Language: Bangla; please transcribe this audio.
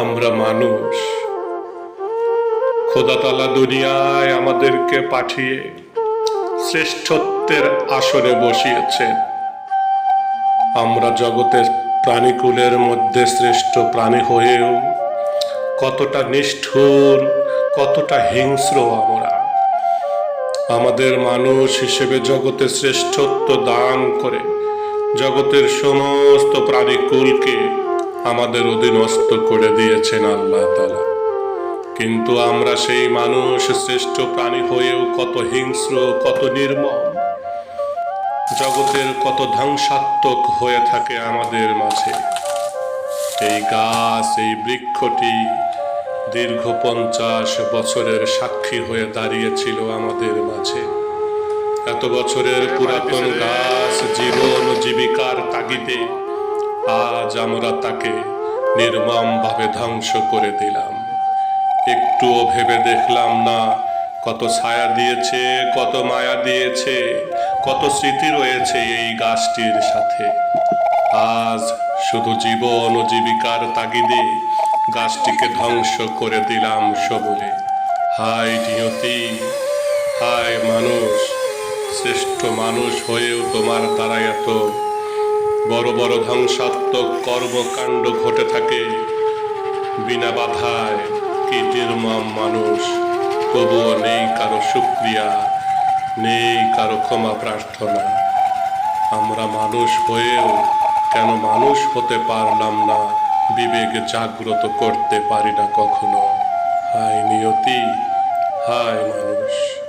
আমরা মানুষ। খোদাতলা দুনিয়ায় আমাদেরকে পাঠিয়ে শ্রেষ্ঠত্বের আসনে বসিয়েছেন আমরা জগতের প্রাণীকুলের মধ্যে শ্রেষ্ঠ প্রাণী হয়েও কতটা নিষ্ঠুর, কতটা হিংস্র আমরা। আমাদের মানুষ হিসেবে জগতে শ্রেষ্ঠত্ব দান করে জগতের সমস্ত প্রাণীকুলকে আমাদের অধীনস্থ করে দিয়েছেন আল্লাহ তালা কিন্তু আমরা সেই মানুষ, শ্রেষ্ঠ প্রাণী হয়েও কত হিংস্র, কত নির্মম, জগতের কত ধ্বংসাত্মক হয়ে থাকে আমাদের মাঝে। এই গাছ, এই বৃক্ষটি দীর্ঘ পঞ্চাশ বছরের সাক্ষী হয়ে দাঁড়িয়েছিল আমাদের মাঝে। এত বছরের পুরাতন গাছ জীবন জীবিকার তাগিদে আজ আমরা তাকে নির্মমভাবে ধ্বংস করে দিলাম। একটুও ভেবে দেখলাম না কত ছায়া দিয়েছে, কত মায়া দিয়েছে, কত স্মৃতি রয়েছে এই গাছটির সাথে। আজ শুধু জীবন ও জীবিকার তাগিদে গাছটিকে ধ্বংস করে দিলাম সবলে। হায় নিয়তি, হায় মানুষ, শ্রেষ্ঠ মানুষ হয়েও তোমার দ্বারা এত বড় বড় ধ্বংসাত্মক কর্মকাণ্ড ঘটে থাকে। বিনা বাধায় কি মানুষ তবুও নেই কারও শুক্রিয়া নেই কারও ক্ষমা প্রার্থনা। আমরা মানুষ হয়েও কেন মানুষ হতে পারলাম না, বিবেক জাগ্রত করতে পারি না কখনো। হায় নিয়তি, হায় মানুষ।